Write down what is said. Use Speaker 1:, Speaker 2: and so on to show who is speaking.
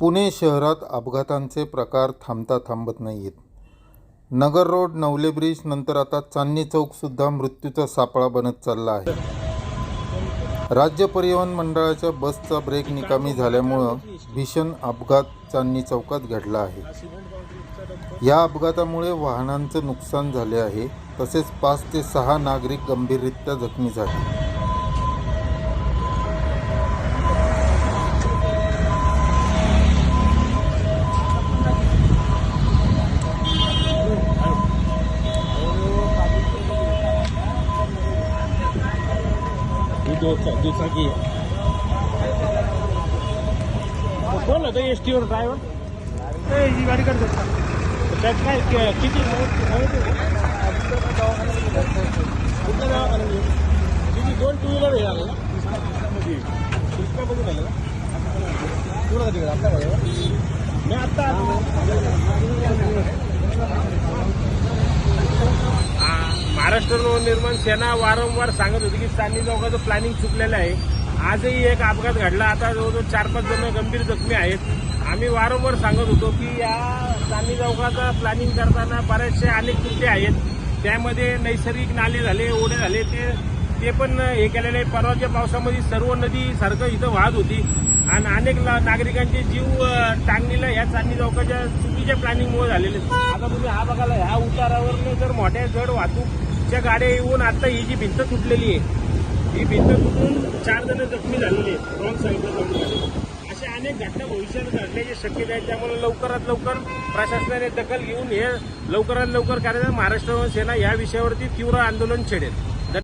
Speaker 1: पुणे शहरात अपघातांचे प्रकार थांबता थांबत नाही आहेत नगर रोड नवले ब्रिज नंतर आता चांदणी चौकसुद्धा मृत्यूचा सापळा बनत चालला आहे. राज्य परिवहन मंडळाच्या बसचा ब्रेक निकामी झाल्यामुळं भीषण अपघात चांदणी चौकात घडला आहे. या अपघातामुळे वाहनांचं नुकसान झाले आहे. तसेच पाच ते सहा नागरिक गंभीररित्या जखमी झाले.
Speaker 2: दुचाकी कोण होतं एस टीवर ड्रायव्हर
Speaker 3: ही गाडी करतो
Speaker 2: त्यात काय किती कुठल्या गेले? किती दोन टू व्हीलर हे झाले ना? कृष्णामध्ये झालं ना? तुला कधी आता मी आत्ता महाराष्ट्र नवनिर्माण सेना वारंवार सांगत होती की चांदणी चौकाचं प्लॅनिंग चुकलेलं आहे. आजही एक अपघात घडला. आता जवळजवळ चार पाच जण गंभीर जखमी आहेत. आम्ही वारंवार सांगत होतो की या चांदणी चौकाचं प्लॅनिंग करताना बरेचसे अनेक कृत्य आहेत. त्यामध्ये नैसर्गिक नाले झाले ओढे झाले. ते ते पण हे केलेले आहे. परवाच्या पावसामध्ये सर्व नदी सारखं इथं वाहत होती. आणि अनेक ना- नागरिकांचे जीव टांगणीला ह्या चांदणी चौकाच्या चुकीच्या प्लॅनिंगमुळे झालेले आहेत. आता तुम्ही हा बघायला ह्या उतारावर जर मोठ्या जड वाहतूक वाहतूकच्या गाड्या येऊन आता ही जी भिंत तुटलेली आहे ही भिंत तुटून चार जण जखमी झालेले आहेत रॉंग साईडला जाऊन अशा अनेक घटना भविष्यात घडण्याची शक्यता आहे. त्यामुळे लवकरात लवकर प्रशासनाने दखल घेऊन हे लवकरात लवकर कार्यक्रम महाराष्ट्र सेना या विषयावरती तीव्र आंदोलन छेडेल.